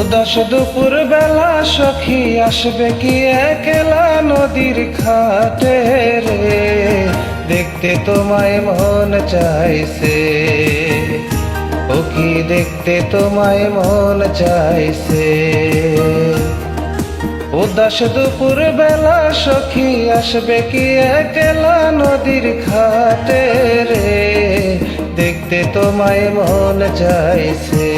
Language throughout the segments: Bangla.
উদাস দুপুর বেলা সখী আসবে কি একলা নদীর ঘাটে রে? দেখতে তোমায় মন চাইছে। ও কি দেখতে তোমায় মন চাইছে? উদাস দুপুর বেলা সখী আসবে কি একলা নদীর ঘাটে রে? দেখতে তোমায় মন চাইছে।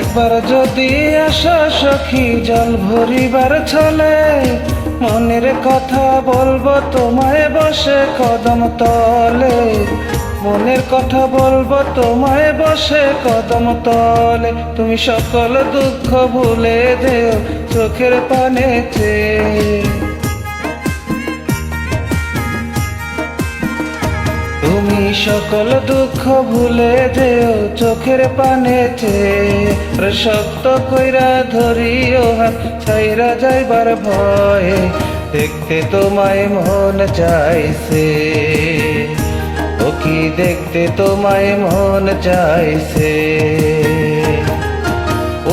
একবার যদি আসা সখী, জল ভরিবার ছলে, মনের কথা বলব তোমায় বসে কদম তলে। মনের কথা বলব তোমায় বসে কদম তলে। তুমি সকল দুঃখ ভুলে দেও চোখের পানে চেয়ে। তুমি সকল দুঃখ ভুলে দেও চোখের পানেতে। শক্ত কইরা ধরিও হাত, ছাইরা যাইবার ভয়ে দেখতে তোমায় মন চাইছে। ও কি দেখতে তোমায় মন চাইছে?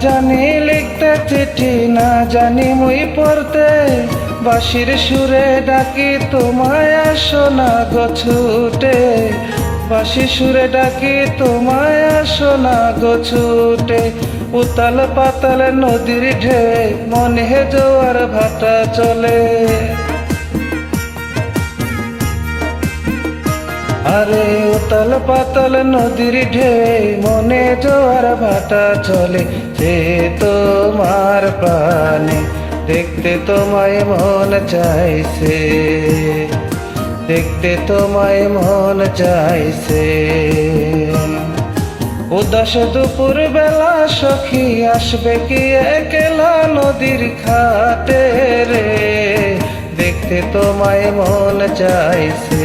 জানি লিখতে চিঠি, না জানি মুই পড়তে। বাঁশির সুরে ডাকি, তোমায় আসো না গো ছুটে। সুরে ডাকি, তোমায় আসো না গো ছুটে। উতাল পাতাল নদীর ঢেউ, মনে জোয়ার ভাটা চলে। আরে উতাল পাতল নদীর ঢেউ, মনে জোয়ার ভাটা চলে। সে তোমার প্রাণে, দেখতে তোমায় মন চাইছে। দেখতে তোমায় মন চাইছে। উদাস দুপুর বেলা সখী আসবে কি একলা নদীর ঘাটে রে? দেখতে তোমায় মন চাইছে।